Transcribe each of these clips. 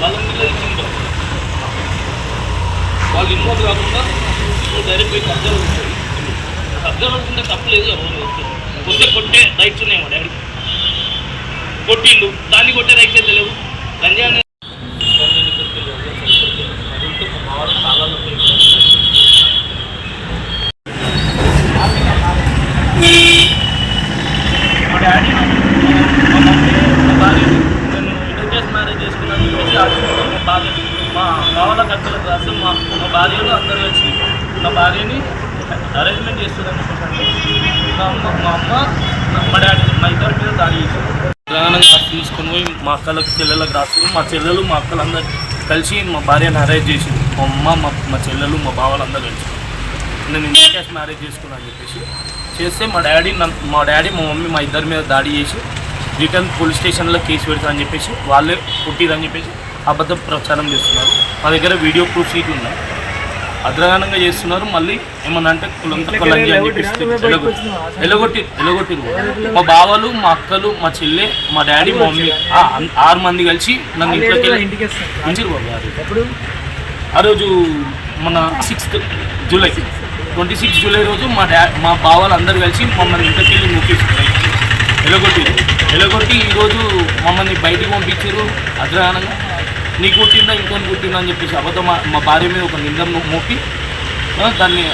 వాళ్ళ పిల్లలు ఇచ్చింది వాళ్ళు ఇన్వాల్వ్ కాకుండా డైరెక్ట్ పోయి అబ్జర్వ్ ఉంటుంది అబ్జర్వ్ అవుతుంటే తప్పలేదు కొట్టే కొట్టే రైట్స్ ఉన్నాయి వాడు ఎవరికి కొట్టిండు. దాన్ని కొట్టే రైట్స్ వెళ్ళలేవు భార్య మా బావల కట్టలకు రాసి మా మా భార్యలు అందరూ వచ్చి మా భార్యని అరేంజ్మెంట్ చేస్తుందని మా అమ్మ మా అమ్మ నా- మా డాడీ మా ఇద్దరి మీద దాడి చేశారు ప్రధానంగా తీసుకొని పోయి మా అక్కలకు చెల్లెలకు రాస్తారు మా చెల్లెలు మా అక్కలందరూ కలిసి మా భార్యను అరేంజ్ చేసి మా అమ్మ మా మా చెల్లెలు మా బావలందరూ కలిసి నేను ఇండియా క్యాష్ మ్యారేజ్ చేసుకున్నా అని చెప్పేసి చేస్తే మా డాడీ మా డాడీ మా మమ్మీ మా ఇద్దరి మీద దాడి చేసి రిటర్న్ పోలీస్ స్టేషన్లో కేసు పెడతా అని చెప్పేసి వాళ్ళే పుట్టిరని చెప్పేసి అబద్ధం ప్రచారం చేస్తున్నారు. మా దగ్గర వీడియో ప్రూఫ్ సీట్ ఉన్నాయి అద్రగానంగా చేస్తున్నారు. మళ్ళీ ఏమన్నా అంటే కులంత కులంజి అని చెప్పేసి ఎలగొట్టి ఎలగొట్టి మా బావలు మా అక్కలు మా చెల్లె మా డాడీ మా మమ్మీ ఆరు మంది కలిసి నన్ను ఇంట్లోకి ఇంటికి బాబు ఆ రోజు. మన sixth July. Twenty six July రోజు మా డా మా బావాలు అందరు కలిసి మమ్మల్ని ఇంటికి వెళ్ళి ముక్కేసి ఎలగొట్టి ఎలగొట్టి ఈరోజు మమ్మల్ని బయటికి పంపించారు అగ్రహానంగా నీ కుట్టిందా ఇంకొని కుట్టిందా అని చెప్పేసి అబద్ధం మా మా భార్య మీద ఒక నిందం మోపి దాన్ని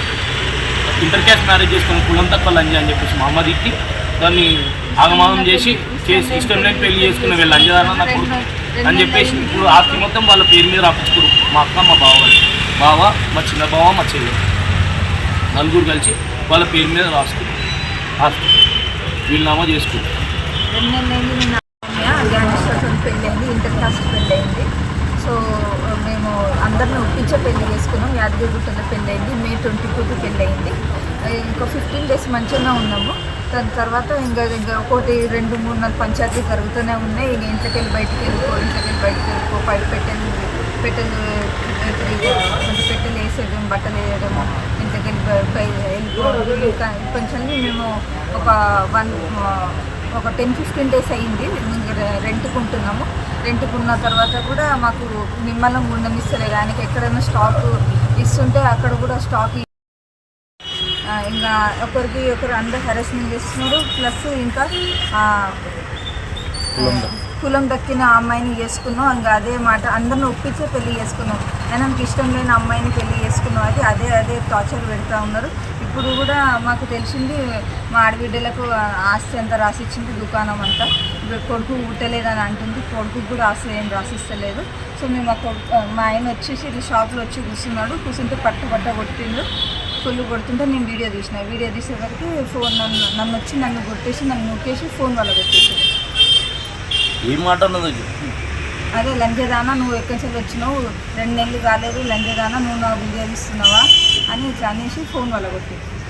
ఇంటర్ క్యాస్ట్ మ్యారేజ్ చేసుకుని కులం తక్కువ లంజ అని చెప్పేసి మా అమ్మ తిట్టి దాన్ని ఆగమాగం చేసి చేసి ఇష్టం లేని పెళ్ళి చేసుకుని వీళ్ళు లంజదారణ నాకు అని చెప్పేసి ఇప్పుడు ఆస్తి మొత్తం వాళ్ళ పేరు మీద రాపించుకోరు. మా అక్క మా బావ బావ మా చిన్న బావ మా చెల్లి. నలుగురు కలిసి వాళ్ళ పేరు మీద రాసుకున్నారు ఆస్తి. వీళ్ళనామా చేసుకుంటారు పెళ్ళి అయింది ఇంటర్ కాస్ట్ పెళ్ళి అయింది సో మేము అందరిని ఒప్పించే పెళ్ళి చేసుకున్నాం. యాదగిరిగుట్టలో పెళ్ళి అయింది మే ట్వంటీ టూకి పెళ్ళి అయింది ఇంకా ఫిఫ్టీన్ డేస్ మంచిగా ఉన్నాము. దాని తర్వాత ఇంకా ఇంకా ఒకటి రెండు మూడు నాలుగు పంచాయతీలు జరుగుతూనే ఉన్నాయి. ఇంక ఇంట్లోకి వెళ్ళి బయటికి వెళ్ళిపో ఇంట్లోకి వెళ్ళి బయటికి వెళ్ళిపో పై పెట్టెలు పెట్టెలు పెట్టెలు వేసేయడం బట్టలు వేయడము ఇంట్లోకి వెళ్ళి వెళ్ళిపోవడం కొంచెం మేము ఒక వన్ ఒక టెన్ ఫిఫ్టీన్ డేస్ అయ్యింది. ఇంకా రెంట్కి ఉంటున్నాము రెంట్కి ఉన్న తర్వాత కూడా మాకు నిమ్మలం ఉండనిస్తలేదు ఆయనకి ఎక్కడైనా స్టాక్ ఇస్తుంటే అక్కడ కూడా స్టాక్ ఇంకా ఒకరికి ఒకరు అందరు హెరాస్మెంట్ చేస్తున్నారు. ప్లస్ ఇంకా కులం దక్కిన అమ్మాయిని చేసుకున్నాం. ఇంకా అదే మాట అందరిని ఒప్పించే పెళ్ళి చేసుకున్నాం. అయినా నాకు ఇష్టం లేని అమ్మాయిని పెళ్ళి చేసుకున్నాం. అది అదే అదే టార్చర్ పెడతా ఉన్నారు. ఇప్పుడు కూడా మాకు తెలిసింది మా ఆడబిడ్డలకు ఆస్తి అంతా రాసిచ్చింది దుకాణం అంతా. ఇప్పుడు కొడుకు పుట్టలేదని అంటుంది కొడుకు కూడా ఆస్తి ఏం రాసిస్తలేదు. సో మేము మా కొడుకు మా ఆయన వచ్చేసి ఇది షాప్లో వచ్చి కూర్చున్నాడు కూర్చుంటే పట్టు పట్ట కొట్టిండు ఫుల్ కొడుతుంటే నేను వీడియో తీసిన. వీడియో తీసేసరికి ఫోన్ నన్ను నన్ను వచ్చి నన్ను కొట్టేసి నన్ను నొక్కేసి ఫోన్ వాళ్ళ పెట్టేసాడు ఏం మాట అదే లంజదానా నువ్వు ఎక్కడి నుంచి వచ్చినావు? రెండు నెలలు కాలేదు లంజదానా నువ్వు నా వీడియో తీస్తున్నావా? అని ఇట్లా అనేసి ఫోన్ వాళ్ళ కొట్టేసి